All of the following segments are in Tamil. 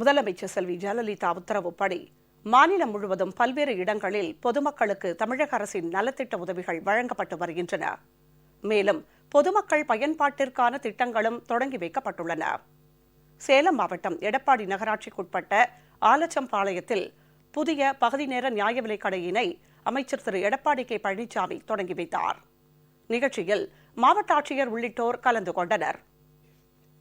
முதலமைச்சர் செல்வி ஜெயலலிதா உத்தரவுப்படி மாநிலம் முழுவதும் பல்வேறு இடங்களில் பொதுமக்களுக்கு தமிழக அரசின் நலத்திட்ட உதவிகள் வழங்கப்பட்டு வருகின்றன. மேலும் பொதுமக்கள் பயன்பாட்டிற்கான திட்டங்களும் தொடங்கி வைக்கப்பட்டுள்ளன. சேலம் மாவட்டம் எடப்பாடி நகராட்சிக்குட்பட்ட ஆலச்சம்பாளையத்தில் புதிய பகுதி நேர நியாய விலைக் கடையினை அமைச்சர் திரு எடப்பாடி கே. பழனிசாமி தொடங்கி வைத்தார். நிகழ்ச்சியில் மாவட்ட ஆட்சியர் உள்ளிட்டோர் கலந்து கொண்டனர்.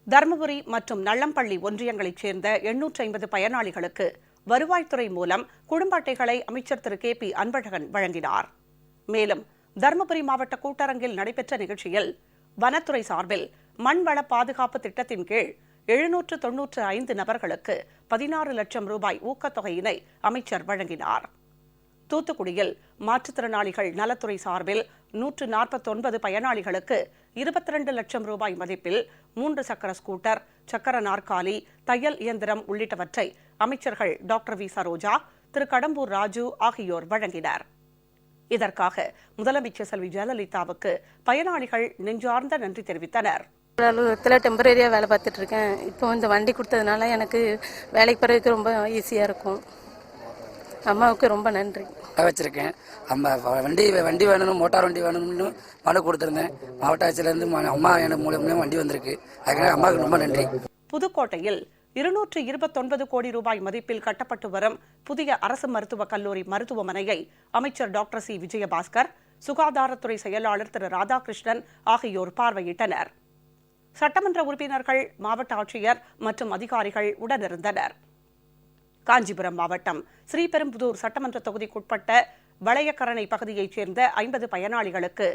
தருமபுரி மற்றும் நள்ளம்பள்ளி ஒன்றியங்களைச் சேர்ந்த எண்ணூற்றி ஐம்பது பயனாளிகளுக்கு வருவாய்த்துறை மூலம் குடும்ப அட்டைகளை அமைச்சர் திரு. கே. பி. அன்பழகன் வழங்கினார். மேலும் தருமபுரி மாவட்ட கூட்டரங்கில் நடைபெற்ற நிகழ்ச்சியில் வனத்துறை சார்பில் மண்வள பாதுகாப்பு திட்டத்தின் கீழ் எழுநூற்று தொன்னூற்று ஐந்து நபர்களுக்கு பதினாறு லட்சம் ரூபாய் ஊக்கத்தொகையினை அமைச்சர் வழங்கினார். தூத்துக்குடியில் மாற்றுத்திறனாளிகள் நலத்துறை சார்பில் நூற்று நாற்பத்தொன்பது பயனாளிகளுக்கு இருபத்தி ரெண்டு லட்சம் ரூபாய் மதிப்பில் மூன்று சக்கர ஸ்கூட்டர் சக்கர நாற்காலி தையல் இயந்திரம் உள்ளிட்டவற்றை அமைச்சர்கள் டாக்டர் வி சரோஜா திரு கடம்பூர் ராஜு ஆகியோர் வழங்கினர். இதற்காக முதலமைச்சர் செல்வி ஜெயலலிதாவுக்கு பயனாளிகள் நெஞ்சார்ந்த நன்றி தெரிவித்தனர். அலுவலகத்தில் டெம்பரரியாக வேலை பார்த்துட்டு இருக்கேன். இப்போ இந்த வண்டி கொடுத்ததுனால எனக்கு வேலைக்கு போகிறதுக்கு ரொம்ப ஈஸியாக இருக்கும். அம்மாவுக்கு ரொம்ப நன்றி. வச்சுருக்கேன். அம்மா வண்டி வண்டி வேணும் மோட்டார் வண்டி வேணும்னு மனு கொடுத்துருந்தேன். மாவட்ட ஆட்சியிலேருந்து அம்மா எனக்கு மூலியமாக வண்டி வந்திருக்கு. அதுக்காக அம்மாவுக்கு ரொம்ப நன்றி. புதுக்கோட்டையில் இருநூற்று இருபத்தொன்பது கோடி ரூபாய் மதிப்பில் கட்டப்பட்டு வரும் புதிய அரசு மருத்துவக் கல்லூரி மருத்துவமனையை அமைச்சர் டாக்டர் சி. விஜயபாஸ்கர் சுகாதாரத்துறை செயலாளர் திரு. ராதாகிருஷ்ணன் ஆகியோர் பார்வையிட்டனர். சட்டமன்ற உறுப்பினர்கள் மாவட்ட ஆட்சியர் மற்றும் அதிகாரிகள் உடனிருந்தனர். காஞ்சிபுரம் மாவட்டம். ஸ்ரீபெரும்புதூர் சட்டமன்ற தொகுதிக்குட்பட்ட வளையக்கரணை பகுதியைச் சேர்ந்த ஐம்பது பயனாளிகளுக்கு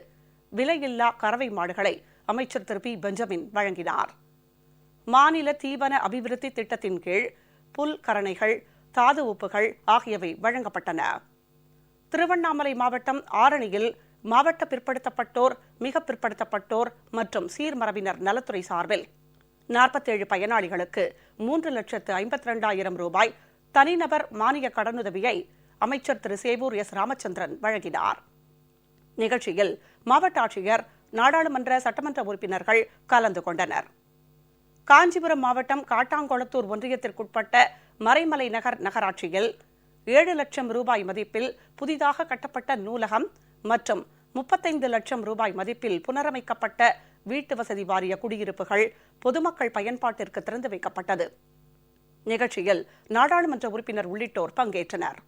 விலையில்லா கறவை மாடுகளை அமைச்சர் திரு. பி. பெஞ்சமின் வழங்கினார். மாநில தீவன அபிவிருத்தி திட்டத்தின் கீழ் புல் கரணைகள் தாது உப்புகள் ஆகியவை வழங்கப்பட்டன. திருவண்ணாமலை மாவட்டம் ஆரணியில் மாவட்ட பிற்படுத்தப்பட்டோர் மிக பிற்படுத்தப்பட்டோர் மற்றும் சீர்மரபினர் நலத்துறை சார்பில் நாற்பத்தேழு பயனாளிகளுக்கு மூன்று லட்சத்து ஐம்பத்தி ரெண்டாயிரம் ரூபாய் தனிநபர் மானிய கடனுதவியை அமைச்சர் திரு. சேவூர் எஸ். ராமச்சந்திரன் வழங்கினார். நிகழ்ச்சியில் மாவட்ட ஆட்சியர் நாடாளுமன்ற சட்டமன்ற உறுப்பினர்கள் கலந்து கொண்டனர். காஞ்சிபுரம் மாவட்டம் காட்டாங்குளத்தூர் ஒன்றியத்திற்குட்பட்ட மறைமலை நகர் நகராட்சியில் ஏழு லட்சம் ரூபாய் மதிப்பில் புதிதாக கட்டப்பட்ட நூலகம் மற்றும் முப்பத்தைந்து லட்சம் ரூபாய் மதிப்பில் புனரமைக்கப்பட்ட வீட்டு வசதி வாரிய குடியிருப்புகள் பொதுமக்கள் பயன்பாட்டிற்கு திறந்து வைக்கப்பட்டது. நிகழ்ச்சியில் நாடாளுமன்ற உறுப்பினர் உள்ளிட்டோர் பங்கேற்றனர்.